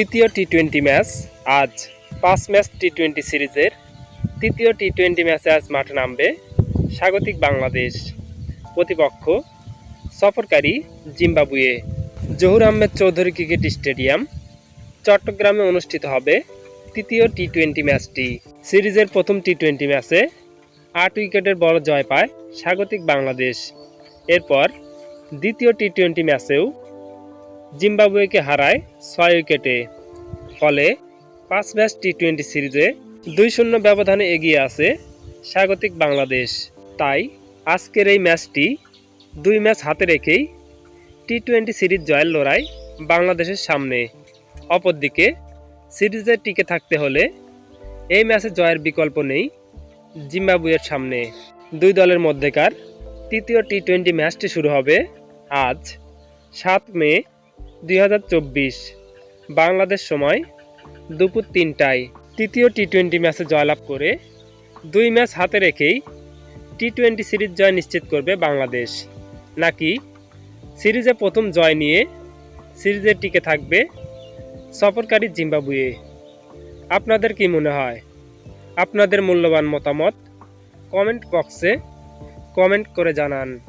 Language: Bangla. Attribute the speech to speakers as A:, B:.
A: তৃতীয় টি টোয়েন্টি ম্যাচ আজ পাঁচ ম্যাচ টি টোয়েন্টি সিরিজের। তৃতীয় টি টোয়েন্টি ম্যাচে আজ মাঠে নামবে স্বাগতিক বাংলাদেশ প্রতিপক্ষ সফরকারী Zimbabwe. Zahur Ahmed Chowdhury cricket stadium চট্টগ্রামে অনুষ্ঠিত হবে তৃতীয় টি টোয়েন্টি ম্যাচটি সিরিজের প্রথম টি টোয়েন্টি ম্যাচে আট উইকেটের বড় জয় পায় স্বাগতিক বাংলাদেশ। এরপর দ্বিতীয় টি টোয়েন্টি ম্যাচেও জিম্বাবুয়েকে হারায় ছয় উইকেটে। ফলে পাঁচ ম্যাচ টি টোয়েন্টি সিরিজে দুই শূন্য ব্যবধানে এগিয়ে আছে স্বাগতিক বাংলাদেশ। তাই আজকের এই ম্যাচটি দুই ম্যাচ হাতে রেখেই টি টোয়েন্টি সিরিজ জয়ের লড়াই বাংলাদেশের সামনে। অপরদিকে সিরিজে টিকে থাকতে হলে এই ম্যাচে জয়ের বিকল্প নেই জিম্বাবুয়ের সামনে। দুই দলের মধ্যেকার তৃতীয় টি টোয়েন্টি ম্যাচটি শুরু হবে আজ সাত মে দুই হাজার চব্বিশ, বাংলাদেশ সময় দুপুর তিনটায় তৃতীয় টি টোয়েন্টি ম্যাচে জয়লাভ করে দুই ম্যাচ হাতে রেখেই টি টোয়েন্টি সিরিজ জয় নিশ্চিত করবে বাংলাদেশ। নাকি সিরিজে প্রথম জয় নিয়ে সিরিজে টিকে থাকবে সফরকারী জিম্বাবুয়ে? আপনাদের কি মনে হয়? আপনাদের মূল্যবান মতামত কমেন্ট বক্সে কমেন্ট করে জানান।